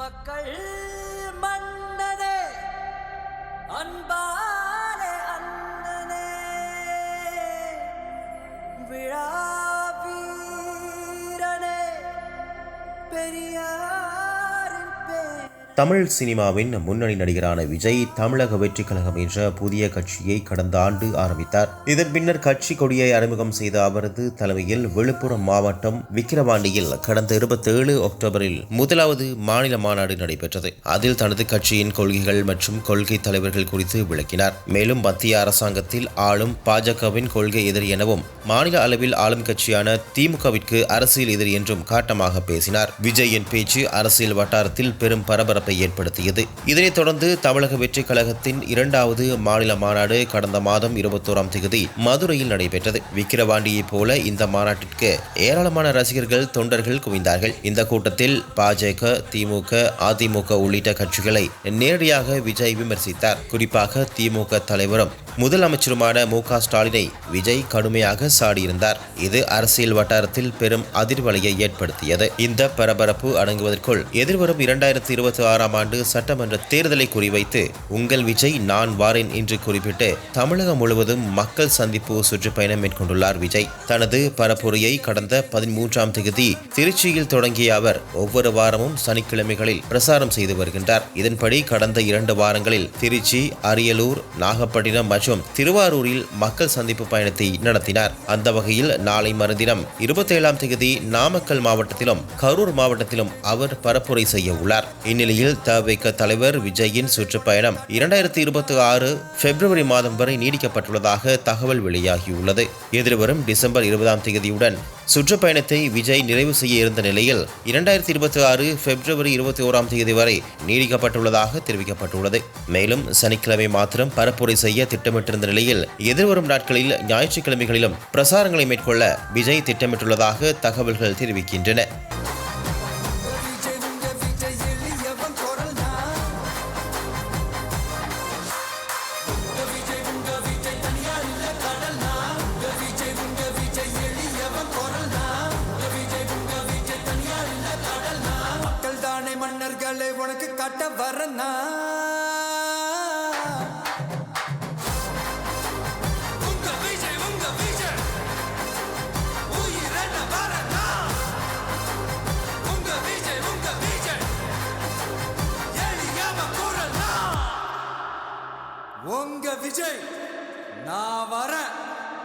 மக்கள் மன்னதே அன்பா தமிழ் சினிமாவின் முன்னணி நடிகரான விஜய் தமிழக வெற்றி கழகம் என்ற புதிய கட்சியை கடந்த ஆண்டு ஆரம்பித்தார். இதன் பின்னர் கட்சி கொடியை அறிமுகம் செய்த அவரது தலைமையில் விழுப்புரம் மாவட்டம் விக்கிரவாண்டியில் கடந்த இருபத்தேழு அக்டோபரில் முதலாவது மாநில மாநாடு நடைபெற்றது. அதில் தனது கட்சியின் கொள்கைகள் மற்றும் கொள்கை தலைவர்கள் குறித்து விளக்கினார். மேலும் மத்திய அரசாங்கத்தில் ஆளும் பாஜகவின் கொள்கை எதிரி எனவும் மாநில அளவில் ஆளும் கட்சியான திமுகவிற்கு அரசியல் எதிரி என்றும் காட்டமாக பேசினார். விஜயின் பேச்சு அரசியல் வட்டாரத்தில் பெரும் பரபரப்பு ஏற்படுத்தியது. இதனைத் தொடர்ந்து தமிழக வெற்றிக் கழகத்தின் இரண்டாவது மாநில மாநாடு கடந்த மாதம் இருபத்தோராம் தேதி மதுரையில் நடைபெற்றது. விக்கிரவாண்டியைப் போல இந்த மாநாட்டிற்கு ஏராளமான ரசிகர்கள் தொண்டர்கள் குவிந்தார்கள். இந்த கூட்டத்தில் பாஜக திமுக அதிமுக உள்ளிட்ட கட்சிகளை நேரடியாக விஜய் விமர்சித்தார். குறிப்பாக திமுக தலைவரும் முதலமைச்சருமான மு க ஸ்டாலினை விஜய் கடுமையாக சாடியிருந்தார். இது அரசியல் வட்டாரத்தில் பெரும் அதிர்வலையை ஏற்படுத்தியது. இந்த பரபரப்பு அடங்குவதற்குள் எதிர்வரும் இரண்டாயிரத்தி இருபத்தி ஆறாம் ஆண்டு சட்டமன்ற தேர்தலை குறிவைத்து உங்கள் விஜய் நான் வாரேன் என்று குறிப்பிட்டு தமிழகம் முழுவதும் மக்கள் சந்திப்பு சுற்றுப்பயணம் மேற்கொண்டுள்ளார் விஜய். தனது பரப்புரையை கடந்த பதிமூன்றாம் தேதி திருச்சியில் தொடங்கிய அவர் ஒவ்வொரு வாரமும் சனிக்கிழமைகளில் பிரசாரம் செய்து வருகின்றார். இதன்படி கடந்த இரண்டு வாரங்களில் திருச்சி அரியலூர் நாகப்பட்டினம் மற்றும் திருவாரூரில் மக்கள் சந்திப்பு பயணத்தை நடத்தினார். அந்த வகையில் நாளை மறுதினம் இருபத்தேழாம் தேதி நாமக்கல் மாவட்டத்திலும் கரூர் மாவட்டத்திலும் அவர் பரப்புரை செய்ய உள்ளார். இந்நிலையில் தவிக தலைவர் விஜயின் சுற்றுப்பயணம் இரண்டாயிரத்தி இருபத்தி ஆறு பிப்ரவரி மாதம் வரை நீடிக்கப்பட்டுள்ளதாக தகவல் வெளியாகியுள்ளது. எதிர்வரும் டிசம்பர் இருபதாம் தேதியுடன் சுற்றுப்பயணத்தை விஜய் நிறைவு செய்ய இருந்த நிலையில் இரண்டாயிரத்தி இருபத்தி ஆறு பிப்ரவரி இருபத்தி ஓராம் தேதி வரை நீடிக்கப்பட்டுள்ளதாக தெரிவிக்கப்பட்டுள்ளது. மேலும் சனிக்கிழமை மாத்திரம் பரப்புரை செய்ய திட்டமிட்டிருந்த நிலையில் எதிர்வரும் நாட்களில் ஞாயிற்றுக்கிழமைகளிலும் பிரசாரங்களை மேற்கொள்ள விஜய் திட்டமிட்டுள்ளதாக தகவல்கள் தெரிவிக்கின்றன. எளியவ குரலா. உங்க விஜய் நான் வரேன்.